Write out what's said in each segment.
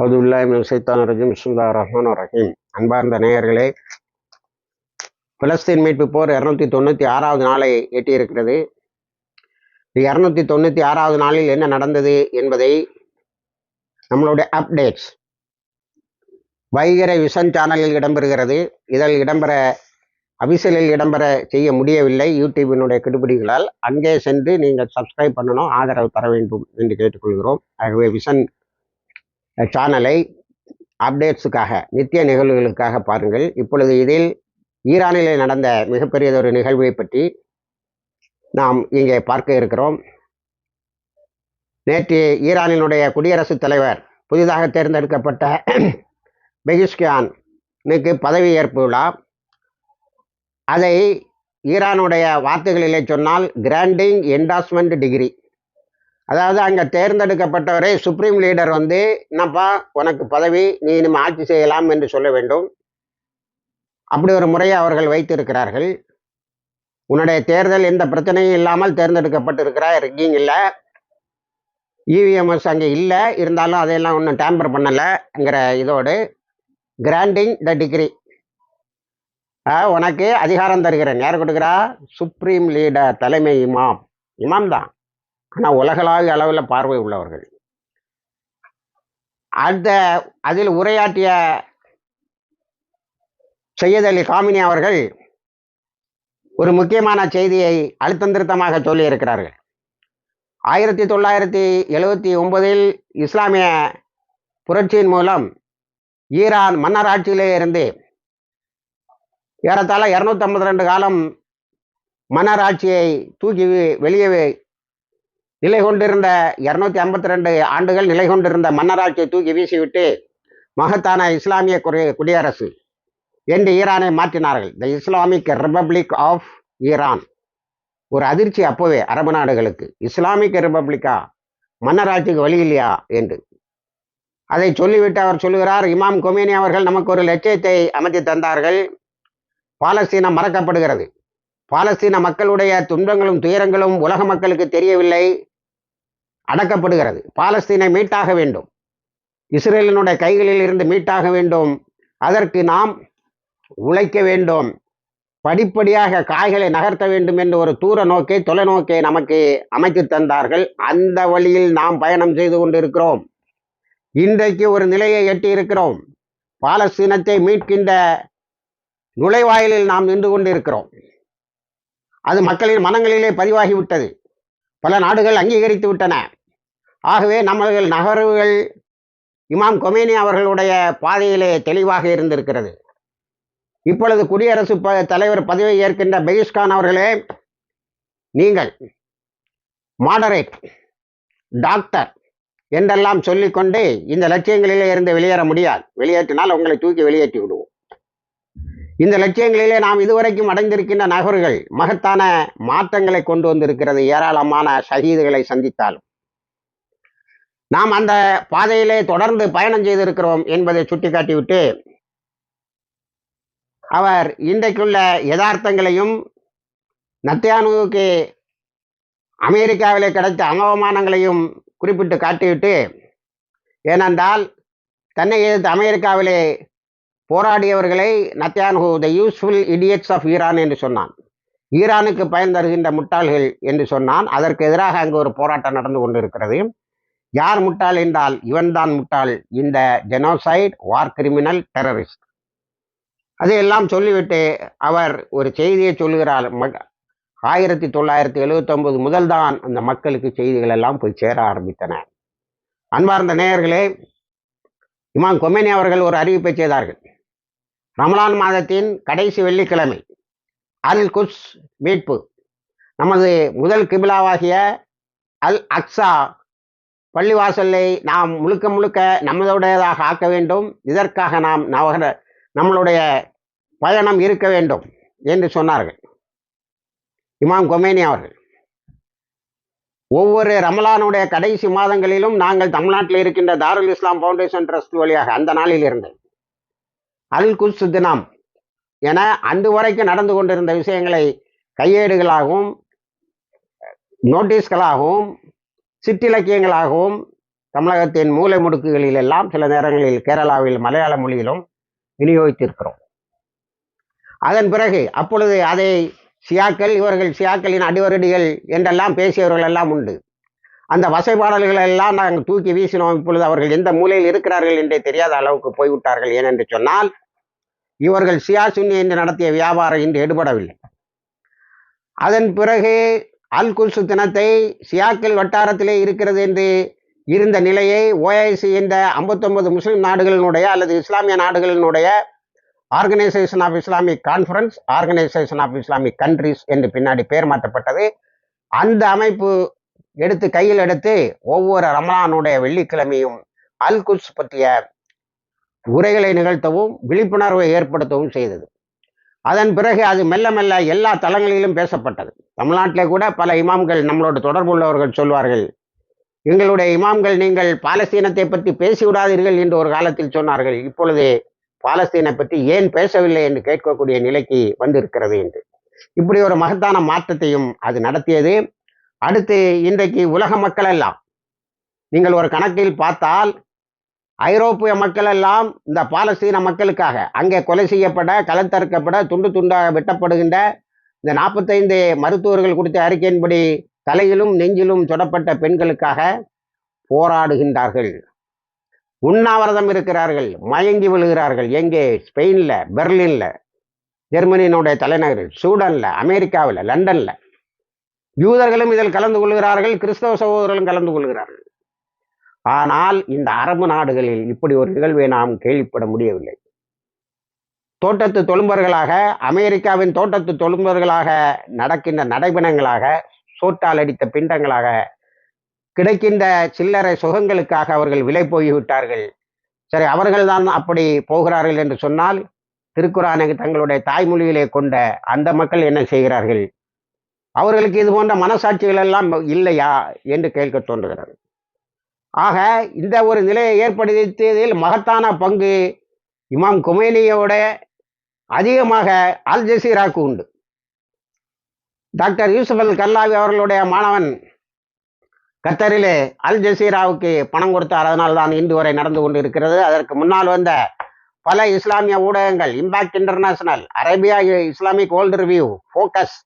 அவுதுல்லாஹிமின் சைத்தான் ரஜீம். பிஸ்மில்லா ரஹ்மான் ரஹீம். அன்பார்ந்த நேயர்களே பிலஸ்தீன் மீட்பு போர் இரநூத்தி தொண்ணூற்றி ஆறாவது நாளை எட்டியிருக்கிறது. இரநூத்தி தொண்ணூற்றி ஆறாவது நாளில் என்ன நடந்தது என்பதை நம்மளுடைய அப்டேட்ஸ். வைகரை விசன் சேனலில் இடம்பெறுகிறது. இதில் இடம்பெற அபிசலில் இடம்பெற செய்ய முடியவில்லை. யூடியூபினுடைய கெடுபிடிகளால். அங்கே சென்று நீங்கள் சப்ஸ்கிரைப் பண்ணணும். ஆதரவு தர வேண்டும் என்று கேட்டுக்கொள்கிறோம். ஆகவே விஷன் சேனலை அப்டேட்ஸுக்காக நித்திய நிகழ்வுகளுக்காக பாருங்கள். இப்பொழுது இதில் ஈரானிலே நடந்த மிகப்பெரியதொரு நிகழ்வை பற்றி நாம் இங்கே பார்க்க இருக்கிறோம். நேற்று ஈரானினுடைய குடியரசுத் தலைவர் புதிதாக தேர்ந்தெடுக்கப்பட்ட பெகிஸ்கியானுக்கு பதவியேற்பு விழா. அதை ஈரானுடைய வார்த்தைகளிலே சொன்னால் கிராண்டிங் என்டாஸ்மெண்ட் டிகிரி அதாவது அங்கே தேர்ந்தெடுக்கப்பட்டவரை சுப்ரீம் லீடர் வந்து என்னப்பா உனக்கு பதவி நீ இனிமே ஆட்சி செய்யலாம் என்று சொல்ல வேண்டும். அப்படி ஒரு முறையை அவர்கள் வைத்திருக்கிறார்கள். உன்னுடைய தேர்தல் எந்த பிரச்சனையும் இல்லாமல் தேர்ந்தெடுக்கப்பட்டிருக்கிறாய் இருக்கீங்கள இவிஎம்எஸ் அங்கே இல்லை. இருந்தாலும் அதையெல்லாம் ஒன்றும் டேம்பர் பண்ணலைங்கிற இதோடு. கிராண்டிங் த டிகிரி உனக்கு அதிகாரம் தருகிறேன். யார் கொடுக்குறா? சுப்ரீம் லீடர் தலைமை இமாம். இமாம் தான் ஆனால் உலகளாவிய அளவில் பார்வை உள்ளவர்கள். அந்த அதில் உரையாற்றிய சையத் அலி காமினி அவர்கள் ஒரு முக்கியமான செய்தியை அழுத்தம் திருத்தமாக சொல்லியிருக்கிறார்கள். ஆயிரத்தி தொள்ளாயிரத்தி எழுவத்தி ஒன்பதில் இஸ்லாமிய புரட்சியின் மூலம் ஈரான் மன்னராட்சியிலே இருந்து ஏறத்தாழ இரநூத்தி ஐம்பத்தி ரெண்டு காலம் மன்னராட்சியை தூக்கி வெளியே நிலை கொண்டிருந்த இருநூத்தி ஐம்பத்தி ரெண்டு ஆண்டுகள் நிலை கொண்டிருந்த மன்னராட்சியை தூக்கி வீசிவிட்டு மகத்தான இஸ்லாமிய குடியரசு என்று ஈரானை மாற்றினார்கள். The Islamic republic of Iran ஒரு அதிர்ச்சி அப்போவே அரபு நாடுகளுக்கு. இஸ்லாமிக் ரிபப்ளிக்கா மன்னராட்சிக்கு வழி இல்லையா என்று. அதை சொல்லிவிட்டு அவர் சொல்லுகிறார் இமாம் கொமேனி அவர்கள் நமக்கு ஒரு லட்சியத்தை அமைத்து தந்தார்கள். பாலஸ்தீனம் மறக்கப்படுகிறது. பாலஸ்தீன மக்களுடைய துன்பங்களும் துயரங்களும் உலக மக்களுக்கு தெரியவில்லை. அடக்கப்படுகிறது. பாலஸ்தீனை மீட்டாக வேண்டும். இஸ்ரேலினுடைய கைகளில் இருந்து மீட்டாக வேண்டும். அதற்கு நாம் உழைக்க வேண்டும். படிப்படியாக காய்களை நகர்த்த வேண்டும் என்று ஒரு தூர நோக்கை தொலைநோக்கை நமக்கு அமைத்து தந்தார்கள். அந்த வழியில் நாம் பயணம் செய்து கொண்டிருக்கிறோம். இன்றைக்கு ஒரு நிலையை எட்டி இருக்கிறோம். பாலஸ்தீனத்தை மீட்கின்ற நுழைவாயிலில் நாம் நின்று கொண்டிருக்கிறோம். அது மக்களின் மனங்களிலே பதிவாகிவிட்டது. பல நாடுகள் அங்கீகரித்து விட்டன. ஆகவே நம்மளது நகர்வுகள் இமாம் கொமேனி அவர்களுடைய பாதையிலே தெளிவாக இருந்திருக்கிறது. இப்பொழுது குடியரசு ப தலைவர் பதவியை ஏற்கின்ற பெயிஸ்கான் அவர்களே நீங்கள் மாடரேட் டாக்டர் என்றெல்லாம் சொல்லிக்கொண்டு இந்த லட்சியங்களிலே இருந்து வெளியேற முடியாது. வெளியேற்றினால் உங்களை தூக்கி வெளியேற்றி விடுவோம். இந்த லட்சியங்களிலே நாம் இதுவரைக்கும் அடைந்திருக்கின்ற நகர்கள் மகத்தான மாற்றங்களை கொண்டு வந்திருக்கிறது. ஏராளமான ஷஹீதுகளை சந்தித்தாலும். நாம் அந்த பாதையிலே தொடர்ந்து பயணம் செய்திருக்கிறோம் என்பதை சுட்டிக்காட்டிவிட்டு அவர் இன்றைக்குள்ள யதார்த்தங்களையும் நத்தியானுவுக்கு அமெரிக்காவிலே கிடைத்த அவமானங்களையும் குறிப்பிட்டு காட்டிவிட்டு ஏனென்றால் தன்னை எதிர்த்து அமெரிக்காவிலே போராடியவர்களை Netanyahu the useful idiots of Iran என்று சொன்னான். ஈரானுக்கு பயன் தருகின்ற முட்டாள்கள் என்று சொன்னான். அதற்கு எதிராக அங்கு ஒரு போராட்டம் நடந்து கொண்டிருக்கிறது. யார் முட்டாள் என்றால் இவன்தான் முட்டாள். இந்த ஜெனோசைட் வார் கிரிமினல் டெரரிஸ்ட் அதையெல்லாம் சொல்லிவிட்டு அவர் ஒரு செய்தியை சொல்லுகிறார். ஆயிரத்தி தொள்ளாயிரத்தி எழுவத்தொன்பது முதல் தான் அந்த மக்களுக்கு செய்திகள் எல்லாம் போய் சேர ஆரம்பித்தன. அன்பார்ந்த நேயர்களே இமாம் கொமேனி அவர்கள் ஒரு அறிவிப்பை செய்தார்கள். ரமலான் மாதத்தின் கடைசி வெள்ளிக்கிழமை அல் குஸ் மீட்பு. நமது முதல் கிபிலாவாகிய அல் அக்ஸா பள்ளிவாசலை நாம் முழுக்க முழுக்க நம்மளுடையதாக ஆக்க வேண்டும். இதற்காக நாம் நவகர நம்மளுடைய பயணம் இருக்க வேண்டும் என்று சொன்னார்கள். இமாம் கொமேனி அவர்கள். ஒவ்வொரு ரமலானுடைய கடைசி மாதங்களிலும் நாங்கள் தமிழ்நாட்டில் இருக்கின்ற தாருல் இஸ்லாம் ஃபவுண்டேஷன் ட்ரஸ்ட் வழியாக அந்த நாளில் இருந்து அல் குஸ் தினம் என அன்று வரைக்கும் நடந்து கொண்டிருந்த விஷயங்களை கையேடுகளாகவும் நோட்டீஸ்களாகவும் சிற்றிலக்கியங்களாகவும் தமிழகத்தின் மூலை முடுக்குகளில் எல்லாம் சில நேரங்களில் கேரளாவில் மலையாள மொழியிலும் விநியோகித்திருக்கிறோம். அதன் பிறகு அப்பொழுது அதை சியாக்கள் இவர்கள் சியாக்களின் அடிவரடிகள் என்றெல்லாம் பேசியவர்கள் எல்லாம் உண்டு. அந்த வசைப்பாடல்கள் எல்லாம் நாங்கள் தூக்கி வீசினோம். இப்பொழுது அவர்கள் எந்த மூலையில் இருக்கிறார்கள் என்றே தெரியாத அளவுக்கு போய்விட்டார்கள். ஏனென்று சொன்னால் இவர்கள் சியா சுன்னி என்று நடத்திய வியாபாரம் இன்று எடுபடவில்லை. அதன் பிறகு அல் குல்சு தினத்தை சியாக்கில் வட்டாரத்திலே இருக்கிறது என்று இருந்த நிலையை ஓஐசி என்ற ஐம்பத்தொன்பது முஸ்லிம் நாடுகளினுடைய அல்லது இஸ்லாமிய நாடுகளினுடைய organisation of Islamic conference organisation of Islamic countries என்று பின்னாடி பெயர் மாற்றப்பட்டது. அந்த அமைப்பு எடுத்து கையில் எடுத்து ஒவ்வொரு ரமலானுடைய வெள்ளிக்கிழமையும் அல் குல்ஸ் பற்றிய உரைகளை நிகழ்த்தவும் விழிப்புணர்வை ஏற்படுத்தவும் செய்தது. அதன் பிறகு அது மெல்ல மெல்ல எல்லா தளங்களிலும் பேசப்பட்டது. தமிழ்நாட்டிலே கூட பல இமாம்கள் நம்மளோட தொடர்பு உள்ளவர்கள் சொல்வார்கள் எங்களுடைய இமாம்கள் நீங்கள் பாலஸ்தீனத்தை பற்றி பேசிவிடாதீர்கள் என்று ஒரு காலத்தில் சொன்னார்கள். இப்பொழுது பாலஸ்தீனை பற்றி ஏன் பேசவில்லை என்று கேட்கக்கூடிய நிலைக்கு வந்திருக்கிறது என்று. இப்படி ஒரு மகத்தான மாற்றத்தையும் அது நடத்தியது. அடுத்து இன்றைக்கு உலக மக்கள் எல்லாம் நீங்கள் ஒரு கணக்கில் பார்த்தால் ஐரோப்பிய மக்கள் எல்லாம் இந்த பாலஸ்தீன மக்களுக்காக அங்கே கொலை செய்யப்பட கலத்தறுக்கப்பட துண்டு துண்டாக வெட்டப்படுகின்ற இந்த நாற்பத்தைந்து மருத்துவர்கள் கொடுத்த அறிக்கையின்படி தலையிலும் நெஞ்சிலும் சுடப்பட்ட பெண்களுக்காக போராடுகின்றார்கள். உண்ணாவிரதம் இருக்கிறார்கள் மயங்கி விழுகிறார்கள். எங்கே? ஸ்பெயினில் பெர்லினில் ஜெர்மனியினுடைய தலைநகரில் சூடனில் அமெரிக்காவில் லண்டனில். யூதர்களும் இதில் கலந்து கொள்கிறார்கள் கிறிஸ்தவ சகோதரர்களும் கலந்து கொள்கிறார்கள். ஆனால் இந்த அரபு நாடுகளில் இப்படி ஒரு நிகழ்வை நாம் கேள்விப்பட முடியவில்லை. தோட்டத்து தொழும்பர்களாக அமெரிக்காவின் தோட்டத்து தொழும்பர்களாக நடக்கின்ற நடைபெணங்களாக சோட்டால் அடித்த பிண்டங்களாக கிடைக்கின்ற சில்லறை சுகங்களுக்காக அவர்கள் விலை போய்விட்டார்கள். சரி அவர்கள்தான் அப்படி போகிறார்கள் என்று சொன்னால் திருக்குறானை தங்களுடைய தாய்மொழியிலே கொண்ட அந்த மக்கள் என்ன செய்கிறார்கள்? அவர்களுக்கு இது போன்ற மனசாட்சிகள் எல்லாம் இல்லையா? என்று கேட்க தோன்றுகிறது. ஆக இந்த ஒரு நிலையை ஏற்படுத்தியதில் மகத்தான பங்கு இமாம் குமேனியோட அதிகமாக அல் ஜசீராக்கு உண்டு. டாக்டர் யூசுப் அல் கல்லாவி அவர்களுடைய மாணவன் கத்தரிலே அல் ஜசீராவுக்கு பணம் கொடுத்தார். அதனால் தான் இன்று வரை நடந்து கொண்டு இருக்கிறது அதற்கு முன்னால் வந்த பல இஸ்லாமிய ஊடகங்கள் impact international Arabia Islamic world review focus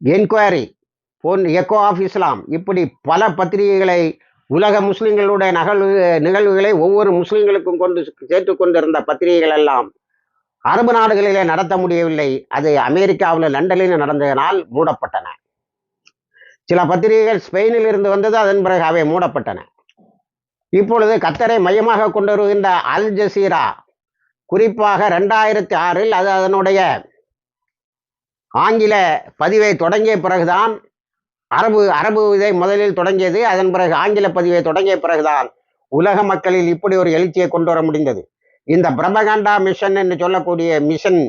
enquiry phone echo of Islam இப்படி பல பத்திரிகைகளை உலக முஸ்லிம்களுடைய நகழ்வு நிகழ்வுகளை ஒவ்வொரு முஸ்லிம்களுக்கும் கொண்டு சேர்த்து கொண்டிருந்த பத்திரிகைகள் எல்லாம் அரபு நாடுகளிலே நடத்த முடியவில்லை. அது அமெரிக்காவில் லண்டனில் நடந்ததனால் மூடப்பட்டன. சில பத்திரிகைகள் ஸ்பெயினில் இருந்து வந்தது அதன் பிறகு அவை மூடப்பட்டன. இப்பொழுது கத்தரை மையமாக கொண்டு வருகின்ற அல் ஜசீரா குறிப்பாக ரெண்டாயிரத்தி ஆறில் அது அதனுடைய ஆங்கில பதிவை தொடங்கிய பிறகுதான் அரபு அரபு இதை முதலில் தொடங்கியது அதன் பிறகு ஆங்கில பதிவை தொடங்கிய பிறகுதான் உலக மக்களில் இப்படி ஒரு எழுச்சியை கொண்டு வர முடிந்தது. இந்த பிரபகண்டா மிஷன் என்று சொல்லக்கூடிய மிஷன்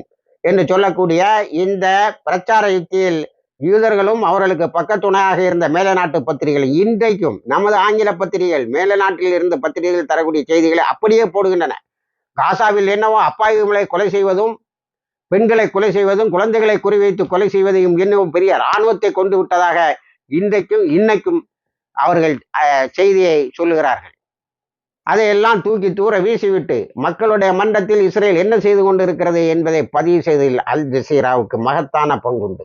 என்று சொல்லக்கூடிய இந்த பிரச்சார யுக்தியில் யூதர்களும் அவர்களுக்கு பக்கத்துணையாக இருந்த மேல நாட்டு பத்திரிகைகள் இன்றைக்கும் நமது ஆங்கில பத்திரிகைகள் மேல நாட்டில் இருந்த பத்திரிகைகள் தரக்கூடிய செய்திகளை அப்படியே போடுகின்றன. காசாவில் என்னவோ அப்பாவிகளை கொலை செய்வதும் பெண்களை கொலை செய்வதும் குழந்தைகளை குறிவைத்து கொலை செய்வதையும் இன்னும் பெரிய இராணுவத்தை கொண்டு விட்டதாக இன்றைக்கும் இன்னைக்கும் அவர்கள் அஹ், செய்தியை சொல்லுகிறார்கள். அதையெல்லாம் தூக்கி தூர வீசிவிட்டு மக்களுடைய மன்றத்தில் இஸ்ரேல் என்ன செய்து கொண்டிருக்கிறது என்பதை பதிவு செய்ததில் அல் ஜசீராவுக்கு மகத்தான பங்குண்டு.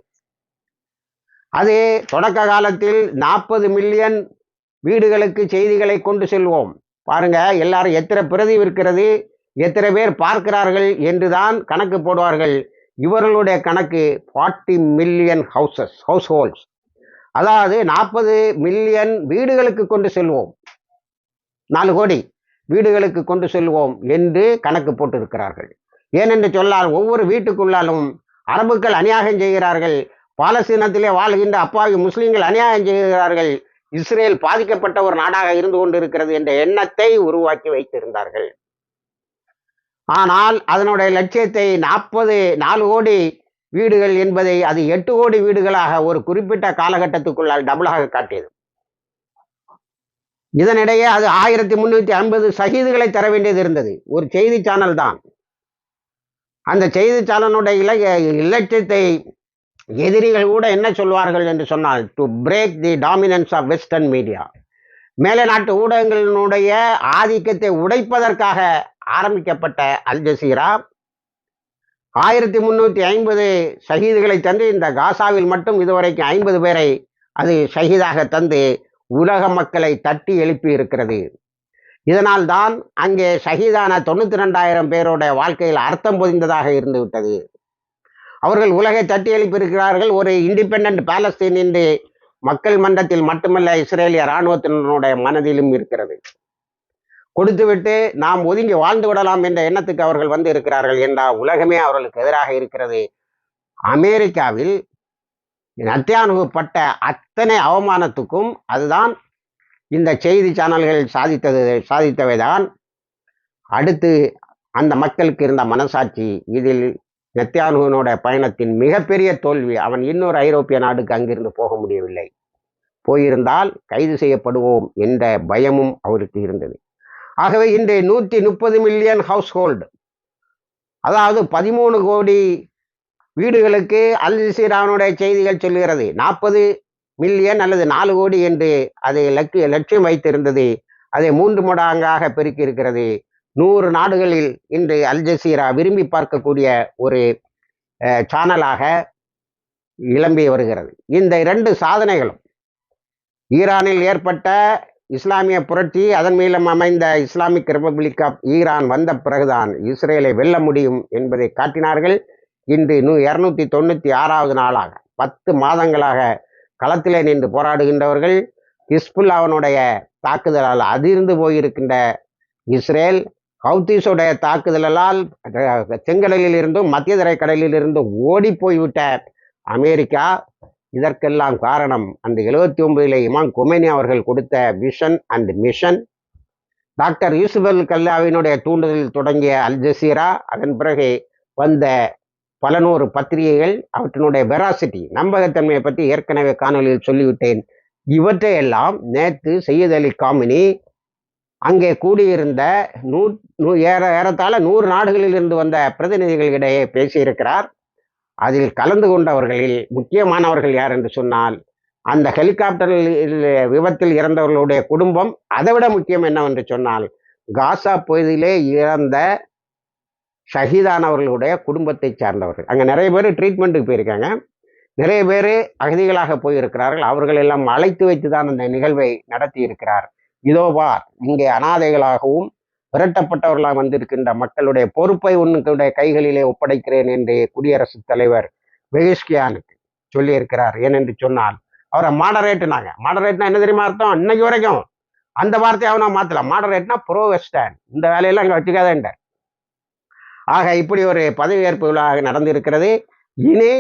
அது தொடக்க காலத்தில் நாற்பது மில்லியன் வீடுகளுக்கு செய்திகளை கொண்டு செல்வோம். பாருங்க எல்லாரும் எத்தனை பிரதி இருக்கிறது எத்தனை பேர் பார்க்கிறார்கள் என்றுதான் கணக்கு போடுவார்கள். இவர்களுடைய கணக்கு forty million houses households அதாவது நாற்பது மில்லியன் வீடுகளுக்கு கொண்டு செல்வோம். நாலு கோடி வீடுகளுக்கு கொண்டு செல்வோம் என்று கணக்கு போட்டிருக்கிறார்கள். ஏனென்று சொன்னால் ஒவ்வொரு வீட்டுக்குள்ளாலும் அரபுக்கள் அநியாயம் செய்கிறார்கள். பாலஸ்தீனத்திலே வாழ்கின்ற அப்பாவி முஸ்லீம்கள் அநியாயம் செய்கிறார்கள். இஸ்ரேல் பாதிக்கப்பட்ட ஒரு நாடாக இருந்து கொண்டிருக்கிறது என்ற எண்ணத்தை உருவாக்கி வைத்திருந்தார்கள். ஆனால் அதனுடைய லட்சியத்தை நாற்பது நாலு கோடி வீடுகள் என்பதை அது எட்டு கோடி வீடுகளாக ஒரு குறிப்பிட்ட காலகட்டத்துக்குள்ளால் டபுளாக காட்டியது. இதனிடையே அது ஆயிரத்தி முன்னூத்தி ஐம்பது சகிதுகளை தர வேண்டியது இருந்தது. ஒரு செய்தி சேனல் தான். அந்த செய்தி சேனலுடைய இல இலட்சியத்தை எதிரிகள் கூட என்ன சொல்வார்கள் என்று சொன்னால் to break the dominance of western media மேலை நாட்டு ஊடகங்களினுடைய ஆதிக்கத்தை உடைப்பதற்காக ஆரம்பிக்கப்பட்ட அல் ஜசீரா ஆயிரத்தி முந்நூற்றி ஐம்பது ஷஹீதுகளை தந்து இந்த காசாவில் மட்டும் இதுவரைக்கும் ஐம்பது பேரை அது ஷஹீதாக தந்து உலக மக்களை தட்டி எழுப்பி இருக்கிறது. இதனால் தான் அங்கே ஷஹீதான தொண்ணூற்றி ரெண்டாயிரம் பேரோட வாழ்க்கையில் அர்த்தம் பொதிந்ததாக இருந்து விட்டது. அவர்கள் உலகை தட்டி எழுப்பியிருக்கிறார்கள். ஒரு இண்டிபெண்ட் பாலஸ்தீன் என்று மக்கள் மன்றத்தில் மட்டுமல்ல இஸ்ரேலிய இராணுவத்தினருடைய மனதிலும் இருக்கிறது. கொடுத்துவிட்டு நாம் ஒதுங்கி வாழ்ந்து விடலாம் என்ற எண்ணத்துக்கு அவர்கள் வந்து இருக்கிறார்கள் என்றால் உலகமே அவர்களுக்கு எதிராக இருக்கிறது. அமெரிக்காவில் அத்தியானுகப்பட்ட அத்தனை அவமானத்துக்கும் அதுதான் இந்த செய்தி சேனல்கள் சாதித்தது சாதித்தவைதான். அடுத்து அந்த மக்களுக்கு இருந்த மனசாட்சி இதில் நெத்தியானுகனோட பயணத்தின் மிகப்பெரிய தோல்வி அவன் இன்னொரு ஐரோப்பிய நாடுக்கு அங்கிருந்து போக முடியவில்லை. போயிருந்தால் கைது செய்யப்படுவோம் என்ற பயமும் அவருக்கு இருந்தது. ஆகவே இன்றைய நூற்றி முப்பது மில்லியன் ஹவுஸ்ஹோல்டு அதாவது பதிமூணு கோடி வீடுகளுக்கு அல் ஜசீரானுடைய செய்திகள் சொல்லுகிறது நாற்பது மில்லியன் அல்லது நாலு கோடி என்று அதை லட்சிய லட்சியம் வைத்திருந்தது. அதை மூன்று மடங்காக பெருக்கி இருக்கிறது. நூறு நாடுகளில் இன்று அல் ஜசீரா விரும்பி பார்க்கக்கூடிய ஒரு சேனலாக இளம்பி வருகிறது. இந்த இரண்டு சாதனைகளும் ஈரானில் ஏற்பட்ட இஸ்லாமிய புரட்சி அதன் மீளம் அமைந்த இஸ்லாமிக் ரிப்பப்ளிக் ஆஃப் ஈரான் வந்த பிறகுதான் இஸ்ரேலை வெல்ல முடியும் என்பதை காட்டினார்கள். இன்று நூ இரநூத்தி தொண்ணூற்றி ஆறாவது நாளாக பத்து மாதங்களாக களத்திலே நின்று போராடுகின்றவர்கள் ஹிஸ்புல்லாவனுடைய தாக்குதலால் அதிர்ந்து போயிருக்கின்ற இஸ்ரேல் ஹவுதீஸுடைய தாக்குதலால் செங்கடலில் இருந்தும் மத்திய தரைக்கடலில் இருந்தும் ஓடி போய்விட்ட அமெரிக்கா இதற்கெல்லாம் காரணம் அந்த எழுபத்தி ஒன்பதிலே இமாம் கொமேனி அவர்கள் கொடுத்த விஷன் அண்ட் மிஷன் டாக்டர் யூசுபல் கல்லாவினுடைய தூண்டுதலில் தொடங்கிய அல் ஜசீரா அதன் பிறகு வந்த பல நூறு பத்திரிகைகள் அவற்றினுடைய வெராசிட்டி நம்பகத்தன்மையை பற்றி ஏற்கனவே காணொலியில் சொல்லிவிட்டேன். இவற்றையெல்லாம் நேற்று செய்யத் அலி காமினி அங்கே கூடியிருந்த நூ நூ ஏற ஏறத்தாழ நூறு நாடுகளில் இருந்து வந்த பிரதிநிதிகளிடையே பேசியிருக்கிறார். அதில் கலந்து கொண்டவர்களில் முக்கியமானவர்கள் யார் என்று சொன்னால் அந்த ஹெலிகாப்டரில் விபத்தில் இறந்தவர்களுடைய குடும்பம் அதைவிட முக்கியம் என்னவென்று சொன்னால் காசா பகுதியிலே இறந்த ஷஹீதானவர்களுடைய குடும்பத்தை சார்ந்தவர்கள். அங்கே நிறைய பேர் ட்ரீட்மெண்ட்டுக்கு போயிருக்காங்க. நிறைய பேர் அகதிகளாக போயிருக்கிறார்கள். அவர்கள் எல்லாம் அழைத்து வைத்து தான் அந்த நிகழ்வை நடத்தி இருக்கிறார் இதோ பார் இங்கே அனாதைகளாகவும் விரட்டப்பட்டவர்களாக வந்திருக்கின்ற மக்களுடைய பொறுப்பை உன்னுடைய கைகளிலே ஒப்படைக்கிறேன் என்று குடியரசுத் தலைவர் வெகிஸ்கியானுக்கு சொல்லியிருக்கிறார். ஏனென்று சொன்னால் அவரை மாடரேட்டுனாங்க மாடரேட்னா என்ன தெரியுமா அர்த்தம்? இன்னைக்கு வரைக்கும் அந்த வார்த்தையை அவனை மாத்தல. மாடரேட்னா ப்ரோ வெஸ்டர்ன் இந்த வேலையெல்லாம் அங்கே வச்சுக்காதேன்ட ஆக இப்படி ஒரு பதவியேற்பு விழாவாக நடந்திருக்கிறது. இனி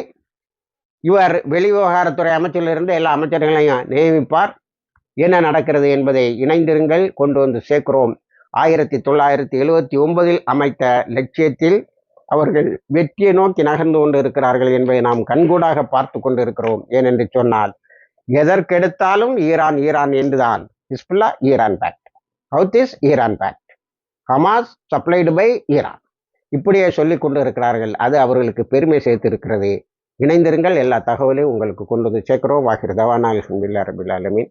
இவர் வெளிவிவகாரத்துறை அமைச்சரிலிருந்து எல்லா அமைச்சர்களையும் நியமிப்பார். என்ன நடக்கிறது என்பதை இணைந்திருங்கள். கொண்டு வந்து சேர்க்கிறோம். ஆயிரத்தி தொள்ளாயிரத்தி எழுவத்தி ஒன்பதில் அமைத்த லட்சியத்தில் அவர்கள் வெற்றியை நோக்கி நகர்ந்து கொண்டு இருக்கிறார்கள் என்பதை நாம் கண்கூடாக பார்த்து கொண்டு இருக்கிறோம் ஏனென்று சொன்னால் எதற்கெடுத்தாலும் ஈரான் ஈரான் என்றுதான். Hezbollah Iran backed Houthis Iran backed Hamas supplied by Iran இப்படியே சொல்லி கொண்டு இருக்கிறார்கள் அது அவர்களுக்கு பெருமை சேர்த்திருக்கிறது. இணைந்திருங்கள். எல்லா தகவலையும் உங்களுக்கு கொண்டு வந்து சேர்க்கிறோம். வாகிர் தவானா அலமதுல்லா ரபில் ஆலமீன்.